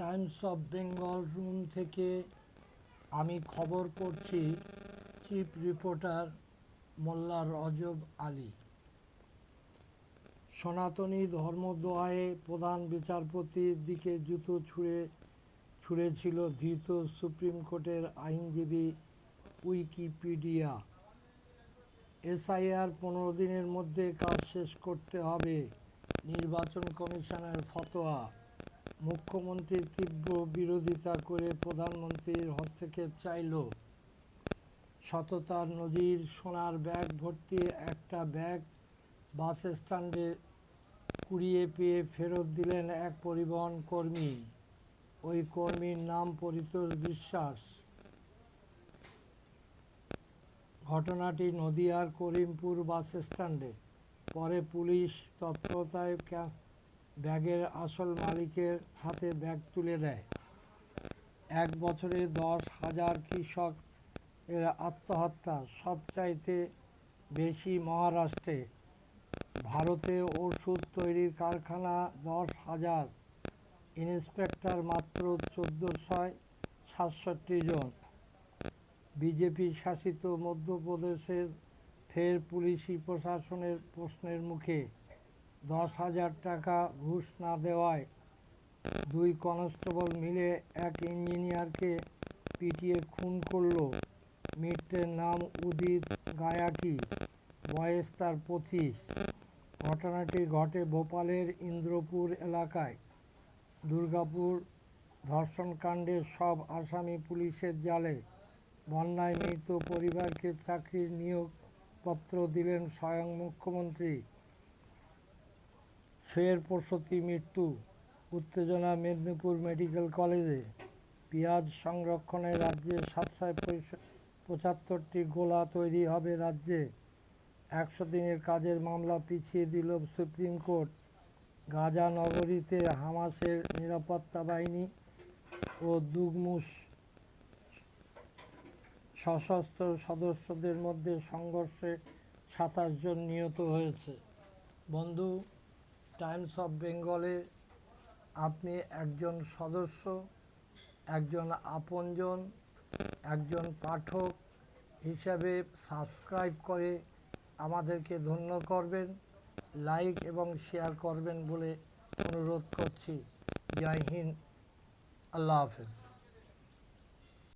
Times of Bengal room থেকে আমি খবর পড়ছি চিফ রিপোর্টার মোল্লা রজব আলী। সনাতনী ধর্মদোয়ায়ে প্রধান বিচারপতির দিকে জুতো ছুঁড়ে, ছুঁড়েছিল ধৃত সুপ্রিম কোর্টের আইনজীবী উইকিপিডিয়া। এসআইআর পনেরো দিনের মধ্যে কাজ শেষ করতে হবে, নির্বাচন কমিশনের ফতোয়া। মুখ্যমন্ত্রীর তীব্র বিরোধিতা করে প্রধানমন্ত্রীর হস্তক্ষেপ চাইল। সততার নদীর সোনার ব্যাগ ভর্তি একটা ব্যাগ বাস স্ট্যান্ডে কুড়িয়ে পেয়ে ফেরত দিলেন এক পরিবহন কর্মী। ওই কর্মীর নাম পরিতোষ বিশ্বাস। ঘটনাটি নদিয়ার করিমপুর বাস স্ট্যান্ডে। পরে পুলিশ তৎপরতায় ব্যাগের আসল মালিকের হাতে ব্যাগ তুলে দেয়। এক বছরে দশ হাজার কৃষক এর আত্মহত্যা, সবচাইতে বেশি মহারাষ্ট্রে। ভারতে ওষুধ তৈরির কারখানা দশ হাজার, ইন্সপেক্টর মাত্র চোদ্দোশয় সাতষট্টি জন। বিজেপি শাসিত মধ্যপ্রদেশের ফের পুলিশি প্রশাসনের প্রশ্নের মুখে দশ হাজার টাকা ঘুষ না দেওয়ায় দুই কনস্টেবল মিলে এক ইঞ্জিনিয়ারকে পিটিয়ে খুন করল। মৃতের নাম উদিত গায়াকি, বয়স তার পঁচিশ। ঘটনাটি ঘটে ভোপালের ইন্দ্রপুর এলাকায়। দুর্গাপুর ধর্ষণকাণ্ডের সব আসামি পুলিশের জালে। বন্যায় মৃত পরিবারকে চাকরির নিয়োগপত্র দিলেন স্বয়ং মুখ্যমন্ত্রী। ফের প্রসূতি মৃত্যু, উত্তেজনা মেদিনীপুর মেডিকেল কলেজে। পেঁয়াজ সংরক্ষণে রাজ্যে সাতশো পঁচাত্তরটি গোলা তৈরি হবে রাজ্যে। একশো দিনের কাজের মামলা পিছিয়ে দিল সুপ্রিম কোর্ট। গাজা নগরীতে হামাসের নিরাপত্তা বাহিনী ও দুগমুস সশস্ত্র সদস্যদের মধ্যে সংঘর্ষে সাতাশ জন নিহত হয়েছে। বন্ধু টাইমস অফ বেঙ্গলে আপনি একজন সদস্য, একজন আপনজন, একজন পাঠক হিসাবে সাবস্ক্রাইব করে আমাদেরকে ধন্য করবেন লাইক এবং শেয়ার করবেন বলে অনুরোধ করছি। জয় হিন্দ। আল্লাহ হাফেজ।